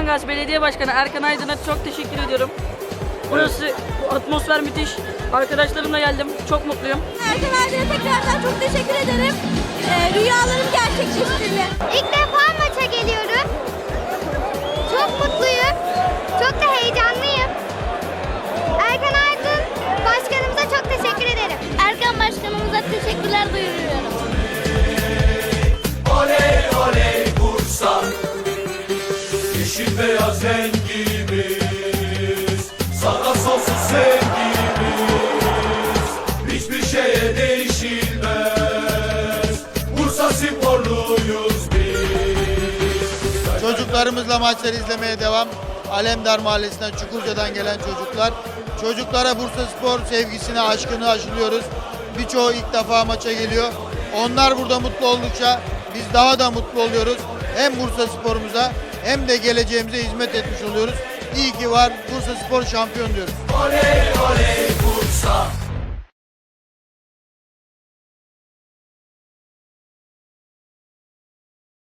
Mangas Belediye Başkanı Erkan Aydın'a çok teşekkür ediyorum. Burası bu atmosfer müthiş. Arkadaşlarımla geldim. Çok mutluyum. Erkan Aydın'a tekrardan çok teşekkür ederim. Ee, rüyalarım gerçekleştirdi. İlk defa maça geliyorum. Çok mutluyum. Çok da heyecanlıyım. Erkan Aydın başkanımıza çok teşekkür ederim. Erkan başkanımıza teşekkürler duyuruyorum. Yeşil beyaz rengimiz Sana sonsuz sevgimiz Hiçbir şeye değişilmez Bursa sporluyuz biz Çocuklarımızla maçları izlemeye devam. Alemdar Mahallesi'nden, Çukurca'dan gelen çocuklar. Çocuklara Bursa Spor sevgisini, aşkını aşılıyoruz. Birçoğu ilk defa maça geliyor. Onlar burada mutlu oldukça biz daha da mutlu oluyoruz. Hem Bursa Spor'umuza hem de geleceğimize hizmet etmiş oluyoruz. İyi ki var Bursa Spor şampiyon diyoruz. Oley